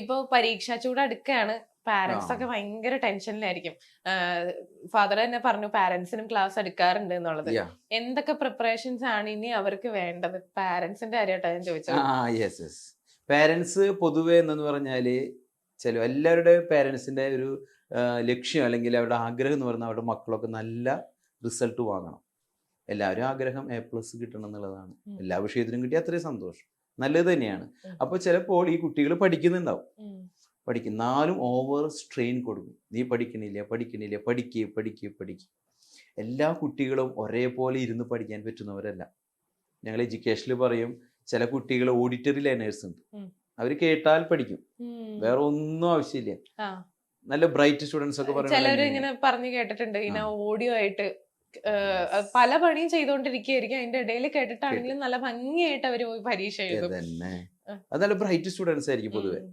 ഇപ്പൊ പരീക്ഷ ചൂട് അടുക്കാണ് പാരന്റ്സ് ഒക്കെ ഭയങ്കര ടെൻഷനിലായിരിക്കും. ഫാദർ തന്നെ പറഞ്ഞു പാരന്റ്സിനും ക്ലാസ് എടുക്കാറുണ്ട് എന്നുള്ളത്. എന്തൊക്കെ പ്രിപ്പറേഷൻസ് ആണ് ഇനി അവർക്ക് വേണ്ടത്? പാരന്റ്സിന്റെ കാര്യമായിട്ടാണ് ഞാൻ ചോദിച്ചത്. പാരൻസ് പൊതുവെ എന്നു പറഞ്ഞാൽ ചില എല്ലാവരുടെ പാരൻസിന്റെ ഒരു ലക്ഷ്യം അല്ലെങ്കിൽ അവരുടെ ആഗ്രഹം എന്ന് പറഞ്ഞാൽ അവരുടെ മക്കളൊക്കെ നല്ല റിസൾട്ട് വാങ്ങണം. എല്ലാവരും ആഗ്രഹം എ പ്ലസ് കിട്ടണം എന്നുള്ളതാണ്. എല്ലാ വിഷയത്തിനും കിട്ടിയ അത്രയും സന്തോഷം. നല്ലത് തന്നെയാണ്. അപ്പൊ അപ്പോൾ ചിലപ്പോൾ ഈ കുട്ടികൾ പഠിക്കുന്നുണ്ടാവും. പഠിക്കും. നാലും ഓവർ സ്ട്രെയിൻ കൊടുക്കും. നീ പഠിക്കണില്ല പഠിക്കണില്ല പഠിക്കുക പഠിക്കുക പഠിക്കുക എല്ലാ കുട്ടികളും ഒരേപോലെ ഇരുന്ന് പഠിക്കാൻ പറ്റുന്നവരല്ല. ഞങ്ങൾ എഡ്യൂക്കേഷനിൽ പറയും ചില കുട്ടികൾ ഓഡിറ്ററി ലേണേഴ്സ് ഉണ്ട്. അവർ കേട്ടാൽ പഠിക്കും. വേറെ ഒന്നും ആവശ്യമില്ല. നല്ല ബ്രൈറ്റ് സ്റ്റുഡൻസ് ഒക്കെ പറഞ്ഞു കേട്ടിട്ടുണ്ട്. ഇങ്ങനെ ഓഡിയോ ആയിട്ട് പല പണിയും ചെയ്തുകൊണ്ടിരിക്കുകയായിരിക്കും. അതിന്റെ ഇടയിൽ കേട്ടിട്ടാണെങ്കിലും നല്ല ഭംഗിയായിട്ട് അവർ പോയി പരീക്ഷ എഴുതും. അത് നല്ല ബ്രൈറ്റ് സ്റ്റുഡൻസ് ആയിരിക്കും പൊതുവെ.